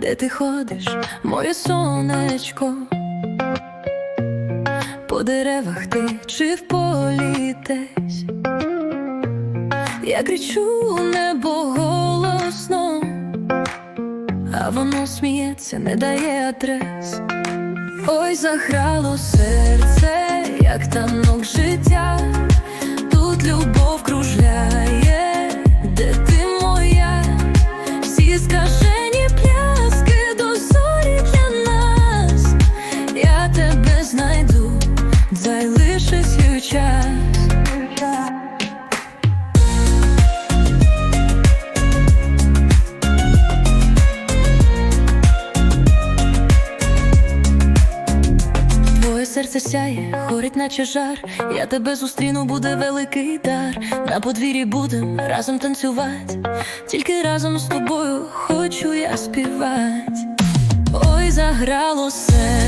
де ти ходиш, моє сонечко? По деревах ти чи в полі десь? Я кричу небо голосно, а воно сміється, не дає адрес. Ой, заграло серце, як танок життя, серце сяє, горить, наче жар. Я тебе зустріну, буде великий дар. На подвір'ї будем разом танцювати. Тільки разом з тобою хочу я співати. Ой, заграло серце,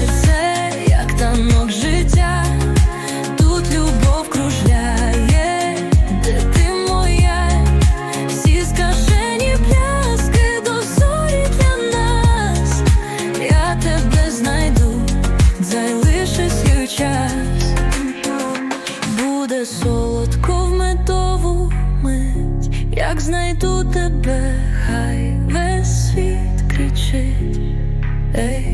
як знайду тебе, хай весь світ кричить. Ей,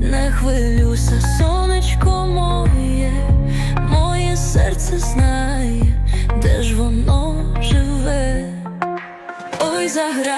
не хвилюйся, сонечко моє, моє серце знає, де ж воно живе. Ой, заграй.